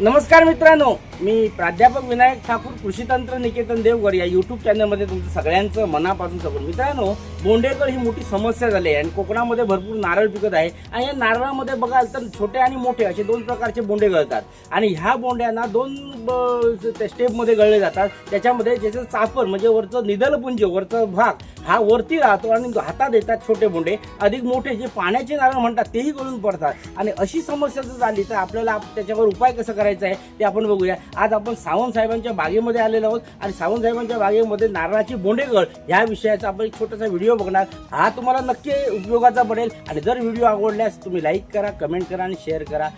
नमस्कार मित्रांनो. मी प्राध्यापक विनायक ठाकूर कृषीतंत्र निकेतन देवगड या युट्यूब चॅनलमध्ये तुमचं सगळ्यांचं मनापासून सगळं. मित्रांनो बोंडेकर ही मोठी समस्या झाली आहे आणि कोकणामध्ये भरपूर नारळ पिकत आहे. आणि या नारळामध्ये बघाल तर छोटे आणि मोठे असे दोन प्रकारचे बोंडे गळतात. आणि ह्या बोंड्यांना दोन ब- त्या स्टेपमध्ये गळले जातात. त्याच्यामध्ये ज्याचं चापर म्हणजे वरचं निदलपुंज वरचं भाग हा वरती राहतो आणि हातात येतात छोटे बोंडे. अधिक मोठे जे पाण्याचे नारळ म्हणतात तेही गळून पडतात. आणि अशी समस्या जर झाली तर आपल्याला त्याच्यावर उपाय कसं करायचा आहे ते आपण बघूया. आज आपण सावंत साहेबांच्या बागेमध्ये आलेलो आहोत. आणि सावंत साहेबांच्या बागेमध्ये नारळाची बोंडेगळ ह्या विषयाचा आपण एक छोटासा व्हिडिओ बघणार. हा तुम्हाला नक्की उपयोगाचा पडेल. आणि जर व्हिडिओ आवडल्यास तुम्ही लाईक करा कमेंट करा आणि शेअर करा.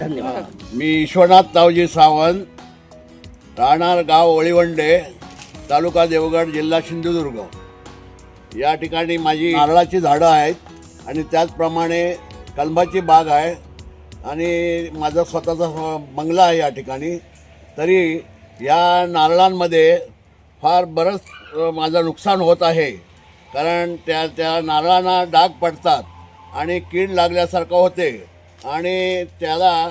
धन्यवाद. मी विश्वनाथ तावजी सावंत राहणार गाव ओळीवंडे तालुका देवगड जिल्हा सिंधुदुर्ग. या ठिकाणी माझी नारळाची झाडं आहेत आणि त्याचप्रमाणे कलबाची बाग आहे. आणि माझा स्वतःचा बंगला आहे या ठिकाणी. तरी या नारळांमध्ये फार बरंच माझं नुकसान होत आहे. कारण त्या त्या नारळांना डाग पडतात आणि कीड लागल्यासारखं होते. आणि त्याला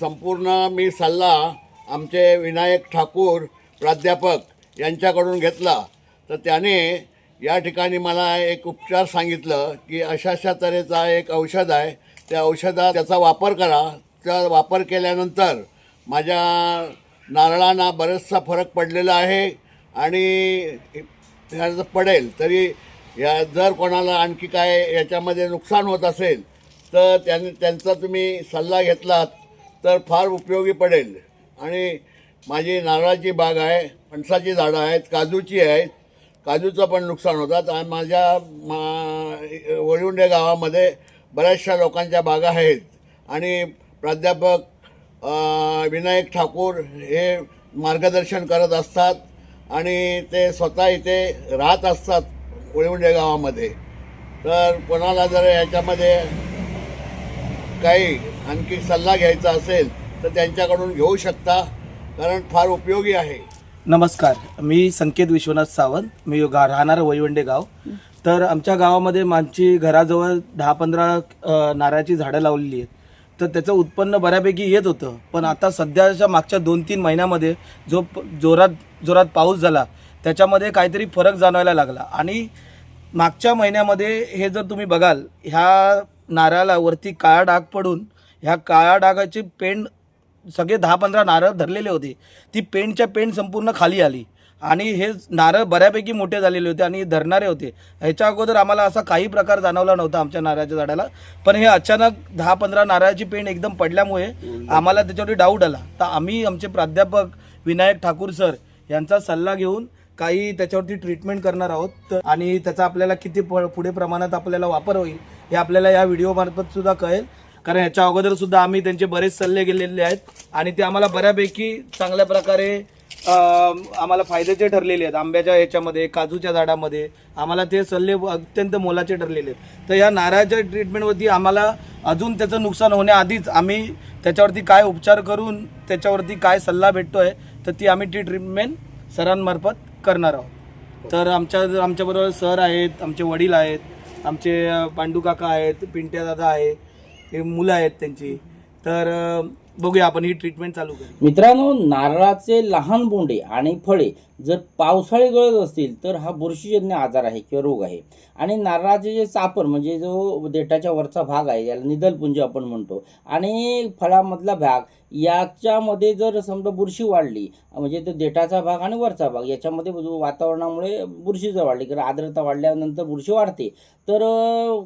संपूर्ण मी सल्ला आमचे विनायक ठाकूर प्राध्यापक यांच्याकडून घेतला. तर त्याने या ठिकाणी मला एक उपचार सांगितलं की अशा अशा तऱ्हेचा एक औषध आहे. त्या औषधात त्याचा वापर करा. त्या वापर केल्यानंतर माझ्या नारळांना बराचसा फरक पडलेला आहे आणि ह्याचं पडेल तरी या जर कोणाला आणखी काय याच्यामध्ये नुकसान होत असेल तर त्यां त्यांचा तुम्ही सल्ला घेतलात तर फार उपयोगी पडेल. आणि माझी नारळाची बाग आहे फणसाची झाडं आहेत काजूची आहेत. काजूचं पण नुकसान होतात. आणि माझ्या मा वळिवंडे गावामध्ये बऱ्याचशा लोकांच्या बागा आहेत. आणि प्राध्यापक विनायक ठाकूर हे मार्गदर्शन करत असतात आणि ते स्वतः इथे राहत असतात वळिवंडे गावामध्ये. तर कोणाला जर याच्यामध्ये काही आणखी सल्ला घ्यायचा असेल तर त्यांच्याकडून घेऊ शकता कारण फार उपयोगी आहे. नमस्कार. मी संकेत विश्वनाथ सावंत. मी गा राहणार वैवंडे गाव. तर आमच्या गावामध्ये आमची घराजवळ दहा पंधरा नारळाची झाडं लावलेली आहेत. तर त्याचं उत्पन्न बऱ्यापैकी येत होतं. पण आता सध्याच्या मागच्या दोन तीन महिन्यामध्ये जो प- जोरात जोरात पाऊस झाला त्याच्यामध्ये काहीतरी फरक जाणवायला लागला. आणि मागच्या महिन्यामध्ये हे जर तुम्ही बघाल ह्या नारळाला वरती काळा डाग पडून ह्या काळ्या डागाची पेंड सगळे दहा पंधरा नारळ धरलेले होते. ती पेंडच्या पेंड संपूर्ण खाली आली. आणि हे नारळ बऱ्यापैकी मोठे झालेले होते आणि धरणारे होते. ह्याच्या अगोदर आम्हाला असा काही प्रकार जाणवला नव्हता आमच्या नारळाच्या झाडाला. पण हे अचानक दहा पंधरा नारळाची पेंड एकदम पडल्यामुळे आम्हाला त्याच्यावरती डाऊट आला. तर आम्ही आमचे प्राध्यापक विनायक ठाकूर सर यांचा सल्ला घेऊन काही त्याच्यावरती ट्रीटमेंट करणार आहोत. आणि त्याचा आपल्याला किती प- पुढे प्रमाणात आपल्याला वापर होईल हे आपल्याला या व्हिडिओमार्फत सुद्धा कळेल. कारण ह्याच्या अगोदर सुद्धा आम्ही त्यांचे बरेच सल्ले गेलेले आहेत. आणि ते आम्हाला बऱ्यापैकी चांगल्या प्रकारे आम्हाला फायद्याचे ठरलेले आहेत. आंब्याच्या ह्याच्यामध्ये काजूच्या झाडामध्ये आम्हाला ते सल्ले अत्यंत मोलाचे ठरलेले आहेत. तर या नारळाच्या ट्रीटमेंटवरती आम्हाला अजून त्याचं नुकसान होण्याआधीच आम्ही त्याच्यावरती काय उपचार करून त्याच्यावरती काय सल्ला भेटतोय तर ती आम्ही ती ट्रीटमेंट सरांमार्फत करणार आहोत. तर आमच्या आमच्याबरोबर सर आहेत आमचे वडील आहेत आमचे पांडू काका आहेत पिंट्या दादा आहे हे मुलं आहेत त्यांची. तर बघूया आपण ही ट्रीटमेंट चालू करू. मित्रांनो नारळाचे लहान बोंडे आणि फळे जर पावसाळी गळत असतील तर हा बुरशीजन्य आजार आहे किंवा रोग आहे. आणि नारळाचे जे चापर म्हणजे जो देठाच्या वरचा भाग आहे याला निदलपुंज आपण म्हणतो आणि फळामधला भाग याच्यामध्ये जर समजा बुरशी वाढली म्हणजे तो देठाचा भाग आणि वरचा भाग याच्यामध्ये वातावरणामुळे बुरशी जर वाढली कारण आर्द्रता वाढल्यानंतर बुरशी वाढते तर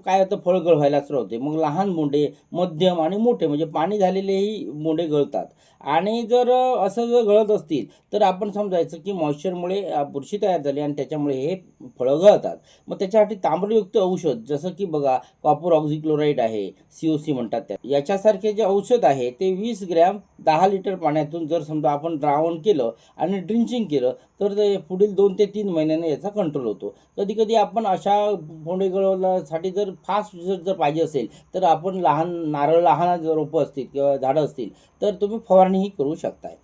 काय होतं फळगळ व्हायला सुरू होते. मग लहान बोंडे मध्यम आणि मोठे म्हणजे पाणी झालेलेही बोंडे गळतात. आणि जर असं जर गळत असतील तर आपण समजायचं की मॉइश्चरमुळे बुरशी तयार झाली आणि त्याच्यामुळे हे फळं गळतात. मग त्याच्यासाठी तांबडयुक्त औषध जसं की बघा कॉपर ऑक्झिक्लोराईड आहे सी ओ सी म्हणतात त्या याच्यासारखे जे औषध आहे ते वीस ग्रॅम दहा लिटर पाण्यातून जर समजा आपण द्रावण केलं आणि ड्रिंचिंग केलं तर ते पुढील दोन ते तीन महिन्याने याचा कंट्रोल होतो. कधी कधी आपण अशा बोंडे गळवण्यासाठी जर फास्ट रिझल्ट जर पाहिजे असेल तर आपण लहान नारळ लहान जर रोपं असतील किंवा झाडं असतील तर तुम्ही फवारणीही करू शकताय.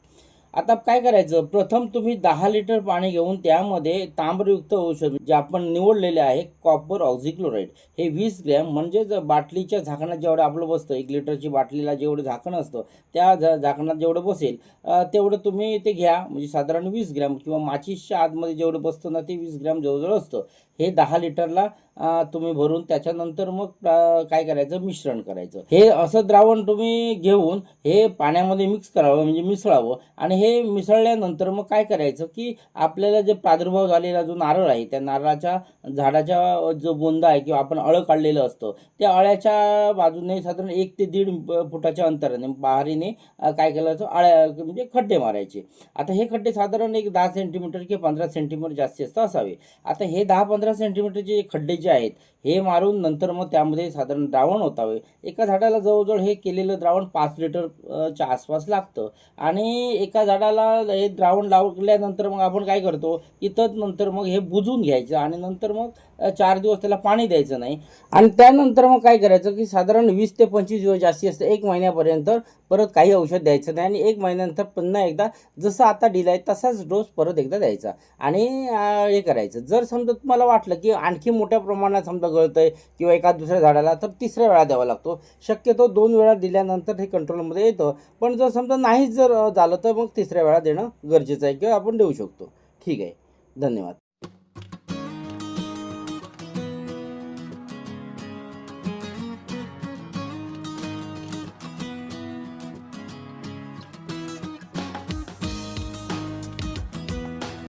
आता काय करायचं? प्रथम तुम्ही दहा लिटर पाणी घेऊन त्यामध्ये तांबरयुक्त औषध जे आपण निवडलेले आहे कॉपर ऑक्झिक्लोराईड. हे वीस ग्रॅम म्हणजेच बाटलीच्या झाकणात जेवढं आपलं बसतं एक लिटरची बाटलीला जेवढं झाकण असतं त्या झा झाकणात जेवढं बसेल तेवढं तुम्ही ते घ्या. म्हणजे साधारण वीस ग्रॅम किंवा माचीसच्या आतमध्ये जेवढं बसतं ना ते वीस ग्रॅम जवळजवळ असतं. हे दहा लिटरला तुम्ही भरून त्याच्यानंतर मग काय करायचं? मिश्रण करायचं. हे असं द्रावण तुम्ही घेऊन हे पाण्यामध्ये मिक्स करावं म्हणजे मिसळावं. आणि हे मिसळल्यानंतर मग काय करायचं की आपल्याला जे प्रादुर्भाव झालेला जो नारळ आहे त्या नारळाच्या झाडाच्या जो बोंदा आहे किंवा आपण अळं काढलेलं असतं त्या अळ्याच्या बाजूने साधारण एक ते दीड फुटाच्या अंतराने बहारीने काय करायचं? अळ्या म्हणजे खड्डे मारायचे. आता हे खड्डे साधारण एक दहा सेंटीमीटर किंवा पंधरा सेंटीमीटर जास्तीत जास्त असावे. आता हे दहा पंधरा सेंटीमीटरचे खड्डे जे आहेत हे मारून नंतर मग त्यामध्ये साधारण द्रावण होतावे एका झाडाला जवळजवळ हे केलेलं द्रावण पाच लिटरच्या आसपास लागतं. आणि एका झाडाला हे द्रावण लावल्यानंतर मग आपण काय करतो की नंतर मग हे बुजून घ्यायचं आणि नंतर मग चार दिवस त्याला पाणी द्यायचं नाही. आणि त्यानंतर मग काय करायचं की साधारण वीस ते पंचवीस दिवस जास्ती असतं एक महिन्यापर्यंत परत काही औषध द्यायचं नाही आणि एक महिन्यानंतर पुन्हा एकदा जसं आता डिलाय तसाच डोस परत एकदा द्यायचा. आणि हे करायचं. जर समजा तुम्हाला वाटलं की आणखी मोठ्या प्रमाणात समजा गळतंय किंवा एका दुसऱ्या झाडाला तर तिसऱ्या वेळा द्यावा लागतो. शक्यतो दोन वेळा दिल्यानंतर हे कंट्रोलमध्ये येतं. पण जर समजा नाहीच जर झालं तर मग तिसऱ्या वेळा देणं गरजेचं आहे किंवा आपण देऊ शकतो. ठीक आहे. धन्यवाद.